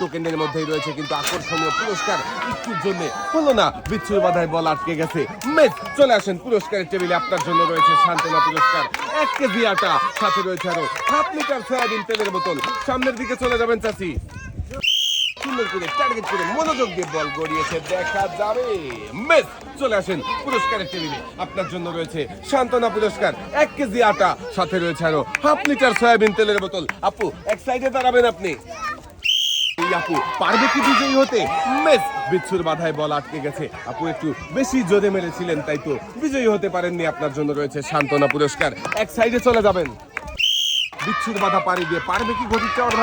টোকেনের মধ্যেই রয়েছে কিন্তু আকর্ষণীয় পুরস্কার একটুর জন্য হলো না। বিচ্ছুর বাধায় বল আটকে গেছে। মেস চলে আসেন। পুরস্কারের টেবিলে আপনার জন্য রয়েছে সান্ত্বনা পুরস্কার। এক কেজি আটা, সাথে রয়েছে আরও হাফ লিটার সয়াবিন তেলের বোতল। সামনের দিকে চলে যাবেন চাচি। সুন্দর করে টার্গেট করে মনোযোগ দিয়ে বল গড়িয়েছে, দেখা যাবে। মেস চলে আসেন। পুরস্কারের টেবিলে আপনার জন্য রয়েছে পুরস্কার। এক কেজি আটা, সাথে রয়েছে আরও হাফ লিটার সয়াবিন তেলের বোতল। আপু, এক সাইডে দাঁড়াবেন আপনি। এই আপু, পারবে কি বিজয়ী হতে? মেস, বিচ্ছুর বাধায় বল আটকে গেছে। আপু, একটু বেশি জোরে মেরেছিলেন, তাই তো বিজয়ী হতে পারেননি, আপনার জন্য রয়েছে সান্ত্বনা পুরস্কার। এক সাইডে চলে যাবেন। বিচ্ছুর বাধা পাড়ি দিয়ে পারবে কি ঘটির চাওয়ার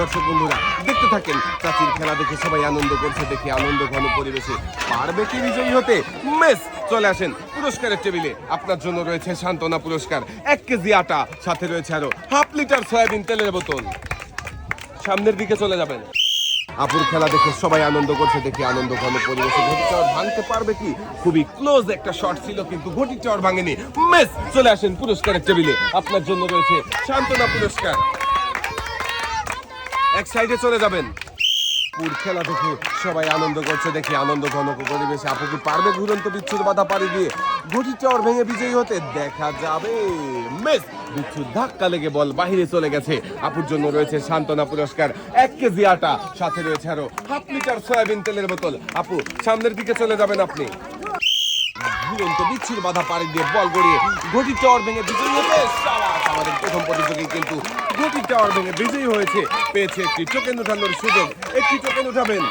দর্শক বন্ধুরা, দেখতে থাকেন চাচির খেলা দেখে সবাই আনন্দ করছে, দেখে আনন্দ ঘন পরিবেশে। পারবে কি বিজয়ী হতে? মেস, চলে আসেন পুরস্কারের টেবিলে। আপনার জন্য রয়েছে সান্ত্বনা পুরস্কার। এক কেজি আটা, সাথে রয়েছে আরও হাফ লিটার সয়াবিন তেলের বোতল। সামনের দিকে চলে যাবেন। আপুর খেলা দেখে সবাই আনন্দ করছে, দেখে আনন্দ ঘন পরিবেশে ঘটি চর ভাঙতে পারবে কি? খুবই ক্লোজ একটা শট ছিল, কিন্তু ঘটি চর ভাঙেনি। মেস চলে আসেন পুরস্কারের টেবিলে। আপনার জন্য রয়েছে শান্তনা পুরস্কার। এক সাইডে চলে যাবেন। পুর খেলা দেখে সবাই আনন্দ করছে, দেখে আনন্দ ঘন পরিবেশে। আপু কি পারবে ঘুরন্ত বিচ্ছুর বাধা পাড়ি দিয়ে? ঘটি টাওয়ার ভেঙে বিজয়ী হতে দেখা যাবে। মেস বিচ্ছুর ধাক্কা লেগে বল বাহিরে চলে গেছে। আপুর জন্য রয়েছে সান্ত্বনা পুরস্কার, এক কেজি আটা। সাথে রয়েছে আরও হাফ লিটার সয়াবিন তেলের বোতল। আপু, সামনের দিকে চলে যাবেন আপনি। ঝুলন্ত বিচ্ছুর বাধা পাড়ি দিয়ে বল গড়িয়ে ঘটি চর ভেঙে বিজয়ী হতে! আমাদের প্রথম প্রতিযোগী কিন্তু ঘটি টাওয়ার ভেঙে বিজয়ী হয়েছে, পেয়েছে একটি টোকেন উঠানোর সুযোগ। একটি টোকেন উঠাবেন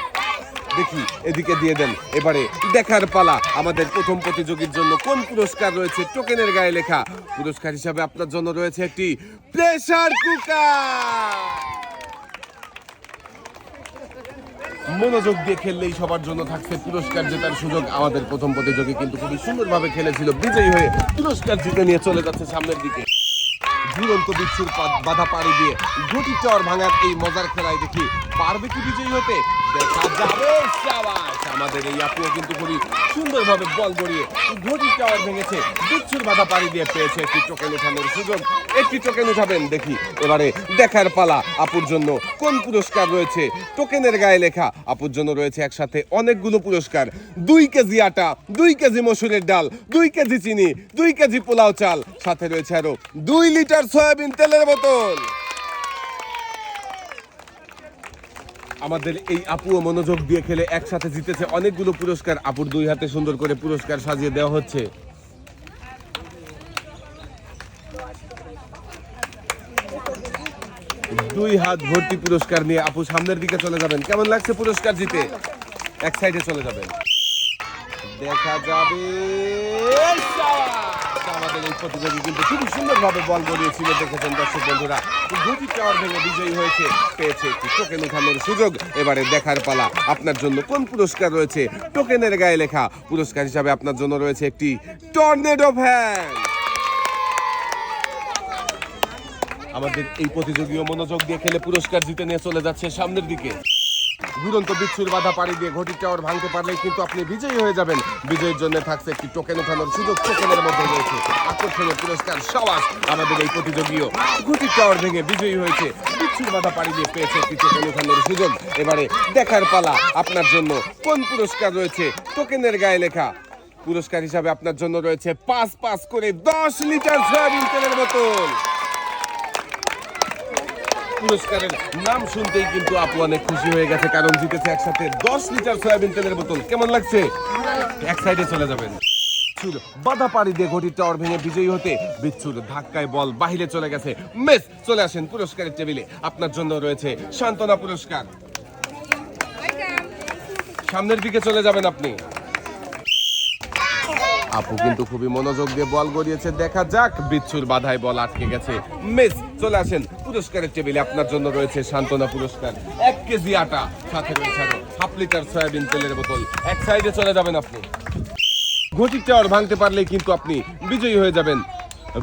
দেখি, এদিকে দিয়ে দেন। এবারে দেখার পালা। আমাদের প্রথম প্রতিযোগীর জন্য কোন পুরস্কার রয়েছে টোকেনের গায়ে লেখা? পুরস্কার হিসাবে আপনার জন্য রয়েছে একটি প্রেসার কুকার। মনোযোগ দিয়ে খেললেই সবার জন্য থাকছে পুরস্কার জেতার সুযোগ। আমাদের প্রথম প্রতিযোগী কিন্তু খুবই সুন্দরভাবে খেলেছিল। বিজয়ী হয়ে পুরস্কার জিতে নিয়ে চলে যাচ্ছে সামনের দিকে। ঝুলন্ত বিচ্ছুর বাধা পাড়ি দিয়ে গুটি চর ভাঙার এই মজার খেলায় দেখি পারবে কি বিজয়ী হতে? কিন্তু সুন্দরভাবে পাড়ি দিয়ে দেখি। এবারে দেখার পালা আপুর জন্য কোন পুরস্কার রয়েছে? টোকেনের গায়ে লেখা আপুর জন্য রয়েছে একসাথে অনেকগুলো পুরস্কার। দুই কেজি আটা, দুই কেজি মসুরের ডাল, দুই কেজি চিনি, দুই কেজি পোলাও চাল। সাথে রয়েছে আরও দুই লিটার সয়াবিন তেলের বোতল। আমাদের এই আপুও মনোযোগ দিয়ে খেলে একসাথে জিতেছে অনেকগুলো পুরস্কার। আপুর দুই হাতে সুন্দর করে পুরস্কার সাজিয়ে দেওয়া হচ্ছে। দুই হাত ভর্তি পুরস্কার নিয়ে আপু সামনের দিকে চলে যাবেন। কেমন লাগছে পুরস্কার জিতে? এক সাইডে চলে যাবেন। দেখা যাবে। আমাদের এই প্রতিযোগী কিন্তু খুবই সুন্দরভাবে বল গড়িয়েছিল, দেখেছেন দর্শক বন্ধুরা। দুটি ভেঙে বিজয়ী হয়েছে, পেয়েছে একটি টোকেন উঠানোর সুযোগ। এবারে দেখার পালা আপনার জন্য কোন পুরস্কার রয়েছে? টোকেনের গায়ে লেখা পুরস্কার হিসাবে আপনার জন্য রয়েছে একটি টর্নেডো ভ্যান আমাদের এই প্রতিযোগীও মনোযোগ দিয়ে খেলে পুরস্কার জিতে নিয়ে চলে যাচ্ছে সামনের দিকে। ঘুরন্ত বিচ্ছুর বাধা পাড়ি দিয়ে ঘটি টাওয়ার ভাঙতে পারলেই কিন্তু আপনি বিজয়ী হয়ে যাবেন। বিজয়ের জন্য থাকছে একটি টোকেন ওঠানোর সুযোগ। টোকেনের মধ্যে রয়েছে আকর্ষণীয় পুরস্কার, সবাস, আমাদের এই প্রতিযোগীও। ঘটি টাওয়ার ভেঙে বিজয়ী হয়েছে। বিচ্ছুর বাধা পাড়ি দিয়ে পেয়েছে একটি টোকেন ওঠানোর সুযোগ। এবারে দেখার পালা আপনার জন্য। কোন পুরস্কার রয়েছে? টোকেনের গায়ে লেখা। পুরস্কার হিসাবে আপনার জন্য রয়েছে পাঁচ পাঁচ করে দশ লিটার সয়াবিন তেলের বোতল। পুরস্কারের নাম শুনতেই কিন্তু আপু অনেক খুশি হয়ে গেছে, কারণ জিতেছে একসাথে দশ লিটার সয়াবিন তেলের বোতল। কেমন লাগছে? এক সাইডে চলে যাবেন। বিচ্ছুর বাধা পাড়ি দিয়ে ঘটির টাওয়ার ভেঙে বিজয়ী হতে বিচ্ছুর ধাক্কায় বল বাহিরে চলে গেছে। মেস, চলে আসেন পুরস্কারের টেবিলে। আপনার জন্য রয়েছে সান্ত্বনা পুরস্কার। সামনের দিকে চলে যাবেন আপনি। আপু কিন্তু খুবই মনোযোগ দিয়ে বল গড়িয়েছে। দেখা যাক, বিচ্ছুর বাধায় বল আটকে গেছে। মিস চলে আসেন, পুরস্কারের টেবিলে আপনার জন্য রয়েছে সান্ত্বনা পুরস্কার। এক কেজি আটা, সাথে রয়েছে হাফ লিটার সয়াবিন তেলের বোতল। এক সাইডে চলে যাবেন আপনি। ঘটি টাওয়ার ভাঙতে পারলে কিন্তু আপনি বিজয়ী হয়ে যাবেন।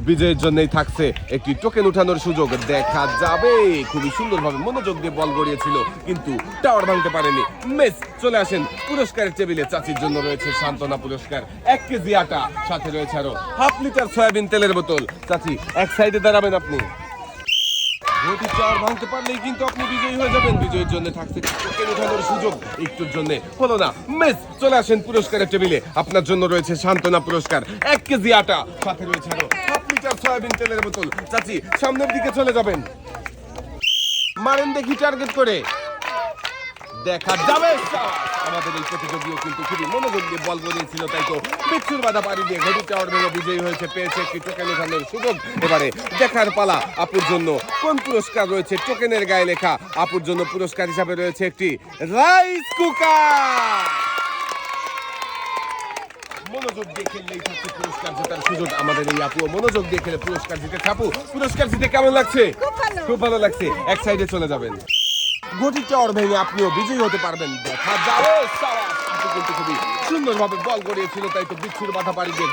বিজয়ের জন্যই থাকছে একটি টোকেন উঠানোর সুযোগ। দেখা যাবে। খুবই সুন্দরভাবে মনোযোগ দিয়ে বল গড়িয়েছিল, কিন্তু টাওয়ার ভাঙতে পারেনি। মেস, চলে আসেন। পুরস্কারের টেবিলে চাচির জন্য রয়েছে সান্ত্বনা পুরস্কার। এক কেজি আটা, সাথে রয়েছে আরও হাফ লিটার সয়াবিন তেলের বোতল। চাচি, এক সাইডে দাঁড়াবেন আপনি। গতি চার ভাঙতে পারলেই কিন্তু আপনি বিজয়ী হয়ে যাবেন। বিজয়ের জন্য থাকছে উঠানোর সুযোগ। একটুর জন্য হলো না, মিস, চলে আসেন পুরস্কারের টেবিলে। আপনার জন্য রয়েছে সান্ত্বনা পুরস্কার, এক কেজি আটা। সাথে রয়েছে আরও হাফ লিটার সয়াবিন তেলের বোতল। চাচি, সামনের দিকে চলে যাবেন। মারেন দেখি টার্গেট করে। দেখা যাবে! আমাদের এই প্রতিযোগীও কিন্তু খুবই মনোযোগ দিয়ে বল বলিয়েছিল তাই তো বিচ্ছুর বাধা পাড়ি দিয়ে ঘটি টাওয়ার ভেঙে বিজয়ী হয়েছে পেয়েছে একটি টোকেন ওঠানোর সুযোগ। এবারে দেখার পালা আপুর জন্য কোন পুরস্কার রয়েছে? টোকেনের গায়ে লেখা আপুর জন্য পুরস্কার হিসাবে রয়েছে একটি রাইস কুকার মনোযোগ দিয়ে খেললেই থাকছে পুরস্কার জেতার সুযোগ। আমাদের এই আপু মনোযোগ দিয়ে খেলে পুরস্কার জিতে। খাপু পুরস্কার জিতে কেমন লাগছে? খুব ভালো। খুব ভালো লাগছে। এক সাইডে চলে যাবেন। গটি টাওয়ার ভেঙে আপনিও বিজয়ী হতে পারবেন। দেখা যাবে। সুন্দরভাবে বল তাই তো বিচ্ছুর মাথা পাড়ি দিয়ে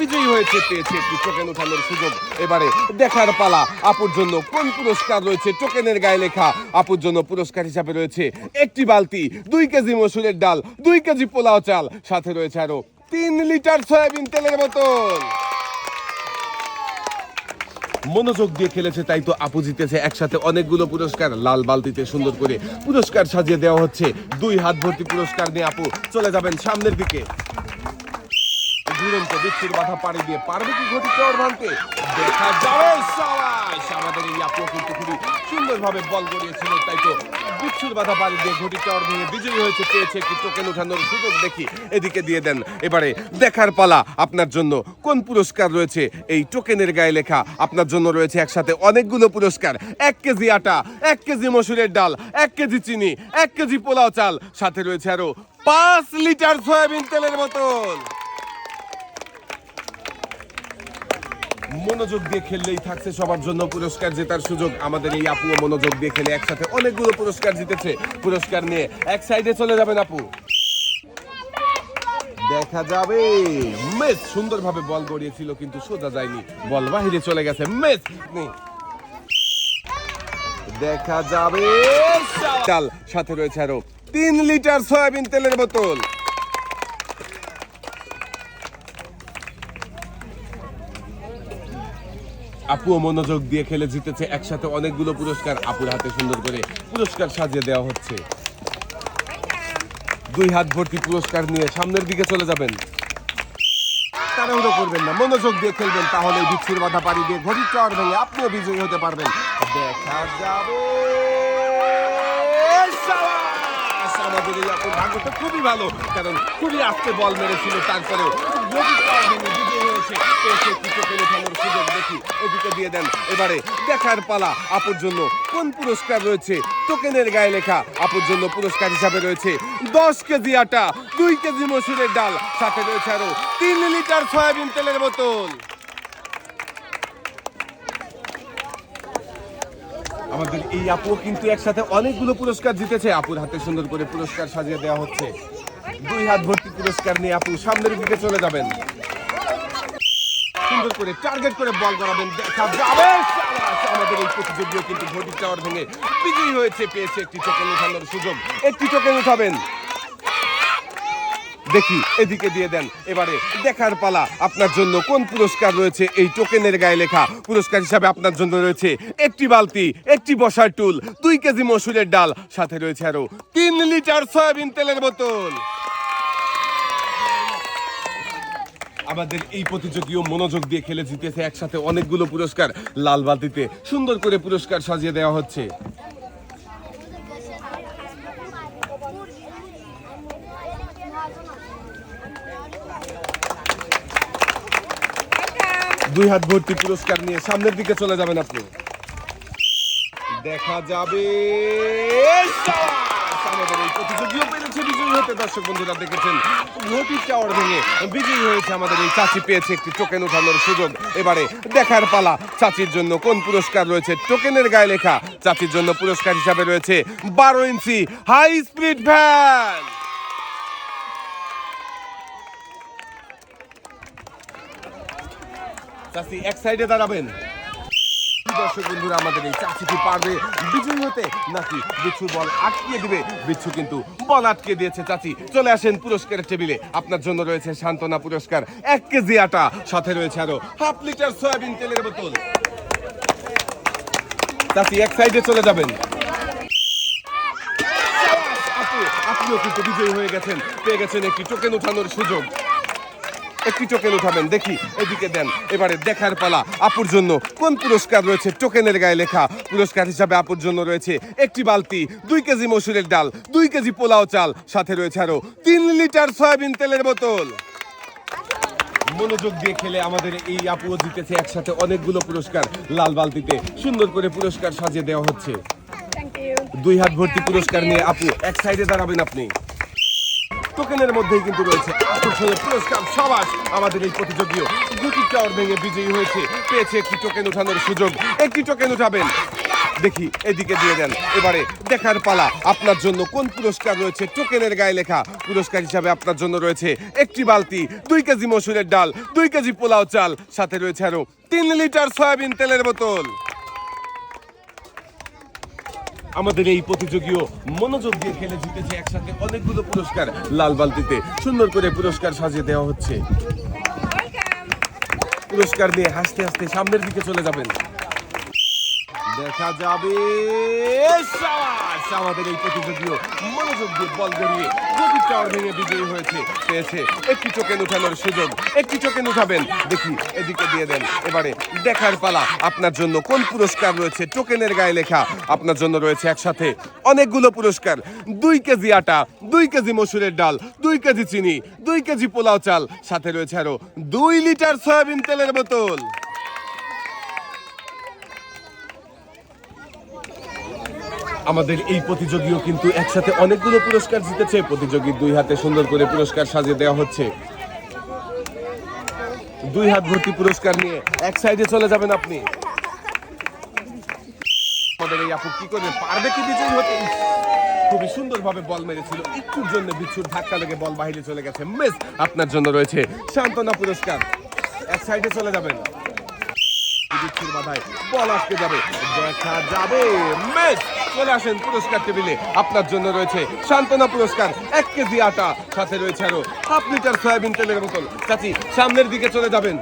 বিজয়ী হয়েছে, পেয়েছে একটি টোকেন উঠানোর সুযোগ। এবারে দেখার পালা, আপুর জন্য কোন পুরস্কার রয়েছে? টোকেনের গায়ে লেখা, আপুর জন্য পুরস্কার হিসাবে রয়েছে একটি বালতি, দুই কেজি মসুরের ডাল, দুই কেজি পোলাও চাল। সাথে রয়েছে আরও তিন লিটার সয়াবিন তেলের বোতল। মনোযোগ দিয়ে খেলেছে, তাই তো আপু জিতেছে একসাথে অনেকগুলো পুরস্কার। লাল বালতিতে সুন্দর করে পুরস্কার সাজিয়ে দেওয়া হচ্ছে। দুই হাত ভর্তি পুরস্কার নিয়ে আপু চলে যাবেন সামনের দিকে। বিচ্ছির মাথা পাড়ি দিয়ে পারবে কি ঘটি চর ভাঙতে? দেখা যাবে সুন্দরভাবে বল গড়িয়েছিল, তাই তো বিচ্ছুর বাধা পাড়ি দিয়ে ঘটি চর ভেঙে বিজয়ী হয়েছে পেয়েছে একটি টোকেন উঠানোর সুযোগ দেখি, এদিকে দিয়ে দেন। এবারে দেখার পালা আপনার জন্য। কোন পুরস্কার রয়েছে? এই টোকেনের গায়ে লেখা আপনার জন্য রয়েছে একসাথে অনেকগুলো পুরস্কার। এক কেজি আটা, এক কেজি মসুরের ডাল, এক কেজি চিনি, এক কেজি পোলাও চাল। সাথে রয়েছে আরও পাঁচ লিটার সয়াবিন তেলের বোতল। মনোযোগ দিয়ে খেললেই থাকছে, সবার জন্য পুরস্কার জেতার সুযোগ। আমাদের এই আপুও মনোযোগ দিয়ে খেলে একসাথে অনেকগুলো পুরস্কার জিতেছে। পুরস্কার নিয়ে এক সাইডে চলে যাবেন আপু। দেখা যাবে। মেস সুন্দরভাবে বল গড়িয়েছিল, কিন্তু সোজা যায়নি। বল বাহিরে চলে গেছে। মেস দেখা যাবে। চাল সাথে রয়েছে আরও তিন লিটার সয়াবিন তেলের বোতল। আপুও মনোযোগ দিয়ে খেলে জিতেছে একসাথে অনেকগুলো পুরস্কার। আপুর হাতে সুন্দর করে পুরস্কার সাজিয়ে দেওয়া হচ্ছে। দুই হাত ভর্তি পুরস্কার নিয়ে সামনের দিকে চলে যাবেন। করবেন না, মনোযোগ দিয়ে খেলবেন তাহলে বিচ্ছুর বাধা পাড়ি দিয়ে ঘড়ির চাওয়ার ভেঙে আপনিও বিজয়ী হতে পারবেন। দেখা যাবে। আমাদের খুবই ভালো, কারণ খুবই আস্তে বল মেরেছিল, তারপরেও ঘড়ির চাওয়ার ভেঙে আমাদের এই আপু কিন্তু একসাথে অনেকগুলো পুরস্কার জিতেছে। আপুর হাতে সুন্দর করে পুরস্কার সাজিয়ে দেওয়া হচ্ছে। দুই হাত ভর্তি পুরস্কার নিয়ে আপু সামনের দিকে চলে যাবেন। সুন্দর করে টার্গেট করে বল করাবেন দেখা যাবে। আমাদের এই প্রতিযোগীও কিন্তু ঘটি টাওয়ার ভেঙে বিজয়ী হয়েছে, পেয়েছে একটি টোকেন উঠানোর সুযোগ। একটি টোকেন উঠাবেন। দেখি, এদিকে দিয়ে দেন। এবারে দেখার পালা, আপনার জন্য কোন পুরস্কার রয়েছে? এই টোকেনের গায়ে লেখা পুরস্কার হিসাবে আপনার জন্য রয়েছে একটি বালতি, একটি বসার টুল দুই কেজি মসুরের ডাল, সাথে রয়েছে আরও তিন লিটার সয়াবিন তেলের বোতল। আমাদের এই প্রতিযোগীও মনোযোগ দিয়ে খেলে জিতেছে একসাথে অনেকগুলো পুরস্কার লাল বালতিতে সুন্দর করে পুরস্কার সাজিয়ে দেওয়া হচ্ছে। দুই হাত ভর্তি পুরস্কার নিয়ে সামনের দিকে চলে যাবেন আপনি। দেখা যাবে! আমাদের এই প্রতিযোগীও হতে দর্শক বন্ধুরা দেখেছেন ঘটি টাওয়ার ভেঙে বিজয়ী হয়েছে আমাদের এই চাচি, পেয়েছে একটি টোকেন উঠানোর সুযোগ। এবারে দেখার পালা, চাচির জন্য কোন পুরস্কার রয়েছে? টোকেনের গায়ে লেখা, চাচির জন্য পুরস্কার হিসাবে রয়েছে বারো ইঞ্চি হাই স্পিড ভ্যান চাচি, এক সাইডে দাঁড়াবেন। দর্শক বন্ধুরা, আমাদের এই চাচি কি পারবে বিজয়ী হতে, নাকি বিচ্ছু বল আটকিয়ে দিবে? বিচ্ছু কিন্তু বল আটকে দিয়েছে চাচি। চলে আসেন পুরস্কারের টেবিলে। আপনার জন্য রয়েছে সান্ত্বনা পুরস্কার। এক কেজি আটা, সাথে রয়েছে আরও হাফ লিটার সয়াবিন তেলের বোতল। চাচি, এক সাইডে চলে যাবেন। আপু আপনিও কিন্তু বিজয়ী হয়ে গেছেন। পেয়ে গেছেন একটি টোকেন উঠানোর সুযোগ। একটি টোকেন উঠাবেন দেখি এদিকে দেন এবারে দেখার পালা আপুর জন্য। কোন পুরস্কার রয়েছে? টোকেনের গায়ে লেখা পুরস্কার হিসাবে আপুর জন্য রয়েছে একটি বালতি দুই কেজি মসুরের ডাল দুই কেজি পোলাও চাল সাথে রয়েছে আরও তিন লিটার সয়াবিন তেলের বোতল। মনোযোগ দিয়ে খেলে আমাদের এই আপুও জিতেছে একসাথে অনেকগুলো পুরস্কার লাল বালতিতে। সুন্দর করে পুরস্কার সাজিয়ে দেওয়া হচ্ছে। দুই হাত ভর্তি পুরস্কার নিয়ে আপু এক সাইডে দাঁড়াবেন আপনি। টোকেনের মধ্যেই কিন্তু রয়েছে আকর্ষণীয় পুরস্কার। সবাস, আমাদের এই প্রতিযোগীও। দুটি টাওয়ার ভেঙে বিজয়ী হয়েছে। পেয়েছে একটি টোকেন উঠানোর সুযোগ। একটি টোকেন উঠাবেন দেখি, এদিকে দিয়ে দেন। এবারে দেখার পালা। আপনার জন্য কোন পুরস্কার রয়েছে? টোকেনের গায়ে লেখা। পুরস্কার হিসাবে আপনার জন্য রয়েছে একটি বালতি, দুই কেজি মসুরের ডাল, দুই কেজি পোলাও চাল। সাথে রয়েছে আরও তিন লিটার সয়াবিন তেলের বোতল। আমাদের এই প্রতিযোগীও মনোযোগ দিয়ে খেলে জিতেছে একসাথে অনেকগুলো পুরস্কার লাল বালতিতে। সুন্দর করে পুরস্কার সাজিয়ে দেওয়া হচ্ছে। পুরস্কার দিয়ে হাসতে হাসতে সামনের দিকে চলে যাবেন। দেখা যাবে! আমাদের এই প্রতিযোগীও মনোযোগ দিয়ে বল গড়িয়ে গভীর ভেঙে বিজয়ী হয়েছে, পেয়েছে। একটি টোকেন উঠানোর সুযোগ, একটি টোকেন উঠাবেন দেখি, এদিকে দিয়ে দেন। এবারে দেখার পালা। আপনার জন্য কোন পুরস্কার রয়েছে? টোকেনের গায়ে লেখা। আপনার জন্য রয়েছে একসাথে অনেকগুলো পুরস্কার। দুই কেজি আটা, দুই কেজি মসুরের ডাল, দুই কেজি চিনি, দুই কেজি পোলাও চাল। সাথে রয়েছে আরও দুই লিটার সয়াবিন তেলের বোতল। আমাদের এই প্রতিযোগীও কিন্তু একসাথে অনেকগুলো পুরস্কার জিতেছে। প্রতিযোগী দুই হাতে সুন্দর করে পুরস্কার সাজিয়ে দেওয়া হচ্ছে। দুই হাত ভর্তি পুরস্কার নিয়ে এক সাইডে চলে যাবেন আপনি। বল মেরেছিল। জন্য ধাক্কা লেগে বল বাহিরে চলে গেছে। আপনার জন্য রয়েছে পুরস্কার। এক সাইডে চলে যাবেন। বল যাবে। চলে আসেন পুরস্কার টেবিলে। আপনার জন্য রয়েছে সান্ত্বনা পুরস্কার, এক কেজি আটা, সাথে রয়েছে আরও হাফ লিটার সয়াবিন তেলের বোতল। চাচি, সামনের দিকে চলে যাবেন।